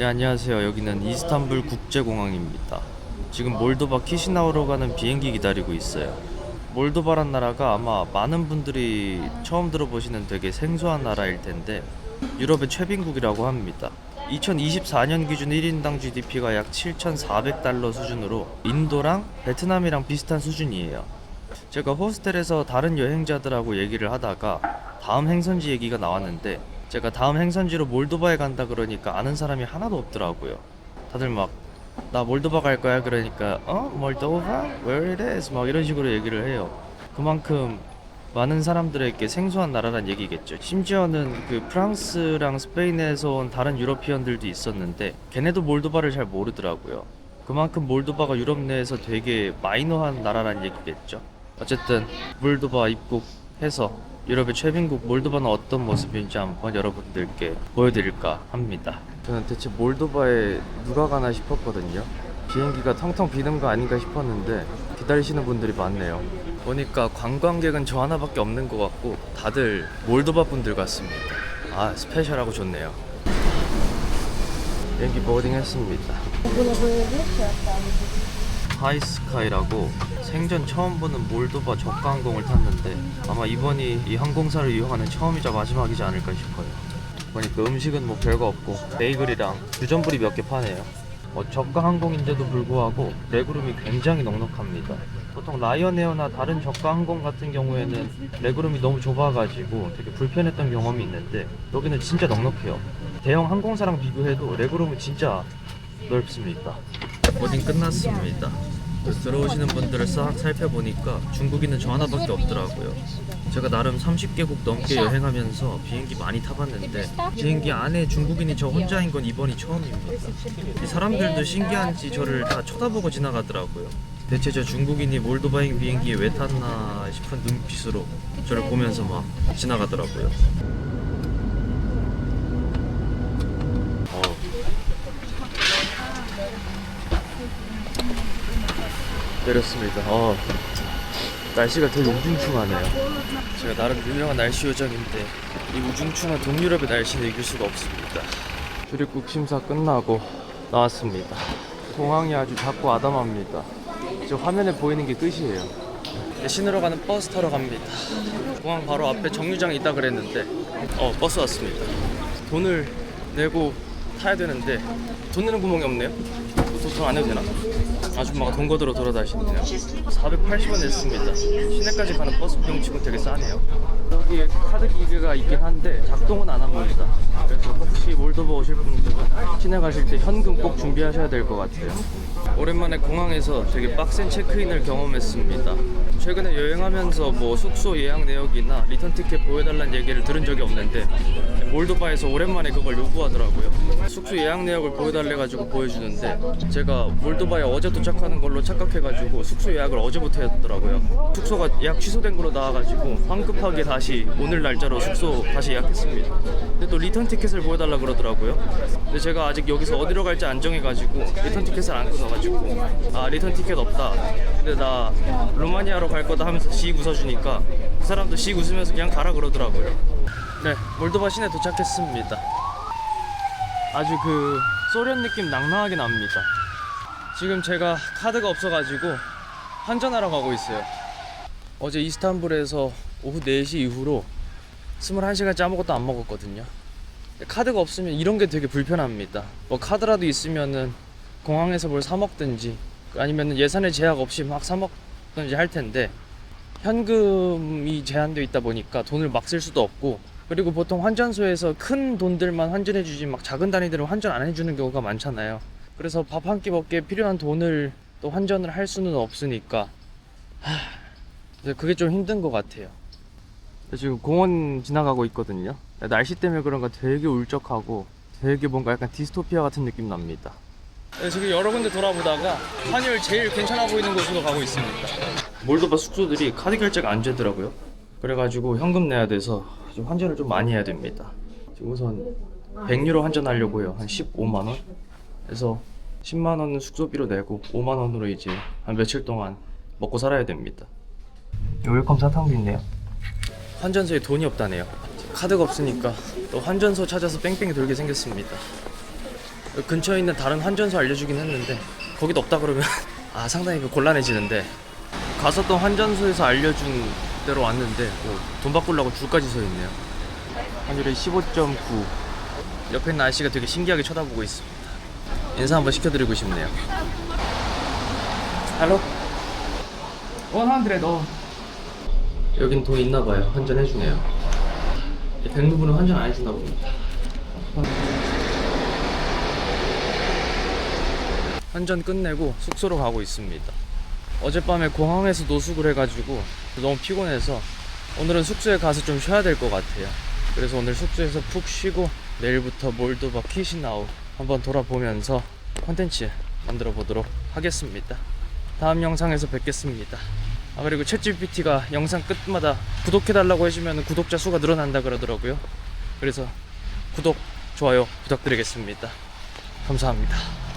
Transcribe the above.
네 안녕하세요. 여기는 이스탄불 국제공항입니다. 지금 몰도바 키시나우로 가는 비행기 기다리고 있어요. 몰도바란 나라가 아마 많은 분들이 처음 들어보시는 되게 생소한 나라일 텐데 유럽의 최빈국이라고 합니다. 2024년 기준 1인당 GDP가 약 7,400달러 수준으로 인도랑 베트남이랑 비슷한 수준이에요. 제가 호스텔에서 다른 여행자들하고 얘기를 하다가 다음 행선지 얘기가 나왔는데 제가 다음 행선지로 몰도바에 간다 그러니까 아는 사람이 하나도 없더라고요. 다들 막 나 몰도바 갈 거야 그러니까 어 몰도바 where it is 막 이런 식으로 얘기를 해요. 그만큼 많은 사람들에게 생소한 나라란 얘기겠죠. 심지어는 그 프랑스랑 스페인에서 온 다른 유러피언들도 있었는데 걔네도 몰도바를 잘 모르더라고요. 그만큼 몰도바가 유럽 내에서 되게 마이너한 나라란 얘기겠죠. 어쨌든 몰도바 입국 해서 유럽의 최빈국 몰도바는 어떤 모습인지 한번 여러분들께 보여드릴까 합니다. 저는 대체 몰도바에 누가 가나 싶었거든요. 비행기가 텅텅 비는 거 아닌가 싶었는데 기다리시는 분들이 많네요. 보니까 관광객은 저 하나밖에 없는 것 같고 다들 몰도바 분들 같습니다. 아 스페셜하고 좋네요. 비행기 보딩 했습니다. 하이스카이라고 생전 처음 보는 몰도바 저가 항공을 탔는데 아마 이번이 이 항공사를 이용하는 처음이자 마지막이지 않을까 싶어요. 보니까 음식은 뭐 별거 없고 베이글이랑 주전부리 몇 개 파네요. 뭐 저가 항공인데도 불구하고 레그룸이 굉장히 넉넉합니다. 보통 라이언에어나 다른 저가 항공 같은 경우에는 레그룸이 너무 좁아가지고 되게 불편했던 경험이 있는데 여기는 진짜 넉넉해요. 대형 항공사랑 비교해도 레그룸은 진짜 넓습니다. 보딩 끝났습니다. 그 들어오시는 분들을 싹 살펴보니까 중국인은 저 하나밖에 없더라고요. 제가 나름 30개국 넘게 여행하면서 비행기 많이 타봤는데 비행기 안에 중국인이 저 혼자인 건 이번이 처음입니다. 이 사람들도 신기한지 저를 다 쳐다보고 지나가더라고요. 대체 저 중국인이 몰도바행 비행기에 왜 탔나 싶은 눈빛으로 저를 보면서 막 지나가더라고요. 어, 내렸습니다. 어, 날씨가 되게 우중충하네요. 제가 나름 유명한 날씨 요정인데 이 우중충한 동유럽의 날씨는 이길 수가 없습니다. 출입국 심사 끝나고 나왔습니다. 공항이 아주 작고 아담합니다. 저 화면에 보이는 게 끝이에요. 신으러 가는 버스 타러 갑니다. 공항 바로 앞에 정류장이 있다 그랬는데 어 버스 왔습니다. 돈을 내고 타야 되는데 돈 내는 구멍이 없네요. 돈안 내도 되나? 아줌마가 돈 거들어 돌아다니시네요. 480원 냈습니다. 시내까지 가는 버스 비용 치고 되게 싸네요. 여기에 카드 기계가 있긴 한데 작동은 안 합니다. 그래서 혹시 몰도바 오실 분들은 시내 가실 때 현금 꼭 준비하셔야 될 것 같아요. 오랜만에 공항에서 되게 빡센 체크인을 경험했습니다. 최근에 여행하면서 뭐 숙소 예약 내역이나 리턴 티켓 보여달라는 얘기를 들은 적이 없는데 몰도바에서 오랜만에 그걸 요구하더라고요. 숙소 예약 내역을 보여달래 가지고 보여주는데 제가 몰도바에 어제 도 착하는 걸로 착각해가지고 숙소 예약을 어제부터 했더라고요. 숙소가 예약 취소된 걸로 나와가지고 황급하게 다시 오늘 날짜로 숙소 다시 예약했습니다. 근데 또 리턴 티켓을 보여달라 그러더라고요. 근데 제가 아직 여기서 어디로 갈지 안 정해가지고 리턴 티켓을 안 끊어가지고 아 리턴 티켓 없다. 근데 나 루마니아로 갈 거다 하면서 씩 웃어주니까 그 사람도 씩 웃으면서 그냥 가라 그러더라고요. 네, 몰도바 시내 도착했습니다. 아주 그 소련 느낌 낭낭하게 납니다. 지금 제가 카드가 없어가지고 환전하러 가고 있어요. 어제 이스탄불에서 오후 4시 이후로 21시간째 아무것도 안 먹었거든요. 카드가 없으면 이런 게 되게 불편합니다. 뭐 카드라도 있으면은 공항에서 뭘 사 먹든지 아니면 예산에 제약 없이 막 사 먹든지 할 텐데 현금이 제한되어 있다 보니까 돈을 막 쓸 수도 없고 그리고 보통 환전소에서 큰 돈들만 환전해 주지 막 작은 단위들은 환전 안 해주는 경우가 많잖아요. 그래서 밥 한 끼 먹기에 필요한 돈을 또 환전을 할 수는 없으니까 하, 그래서 그게 좀 힘든 것 같아요. 지금 공원 지나가고 있거든요. 날씨 때문에 그런가 되게 울적하고 되게 뭔가 약간 디스토피아 같은 느낌 납니다. 네, 지금 여러 군데 돌아보다가 환율 제일 괜찮아 보이는 곳으로 가고 있습니다. 몰도바 숙소들이 카드 결제가 안 되더라고요. 그래가지고 현금 내야 돼서 좀 환전을 좀 많이 해야 됩니다. 지금 우선 100유로 환전하려고요. 한 15만 원. 그래서 10만 원은 숙소비로 내고 5만 원으로 이제 한 며칠 동안 먹고 살아야 됩니다. 웰컴 사탕도 있네요. 환전소에 돈이 없다네요. 카드가 없으니까 또 환전소 찾아서 뺑뺑이 돌게 생겼습니다. 근처에 있는 다른 환전소 알려주긴 했는데 거기도 없다 그러면 아 상당히 그 곤란해지는데 갔었던 환전소에서 알려준 대로 왔는데 뭐돈 바꾸려고 줄까지 서 있네요. 환율이 15.9. 옆에 있는 아저씨가 되게 신기하게 쳐다보고 있습니다. 인사 한번 시켜드리고 싶네요. 할로? 100 어. 여긴 돈 있나 봐요. 환전 해 주네요. 백루브는 환전 안 해주나 봅니다. 환전 끝내고 숙소로 가고 있습니다. 어젯밤에 공항에서 노숙을 해가지고 너무 피곤해서 오늘은 숙소에 가서 좀 쉬어야 될 것 같아요. 그래서 오늘 숙소에서 푹 쉬고 내일부터 몰도바 키시나우 한번 돌아보면서 컨텐츠 만들어 보도록 하겠습니다. 다음 영상에서 뵙겠습니다. 아 그리고 챗GPT가 영상 끝마다 구독해달라고 해주면 구독자 수가 늘어난다 그러더라고요. 그래서 구독, 좋아요 부탁드리겠습니다. 감사합니다.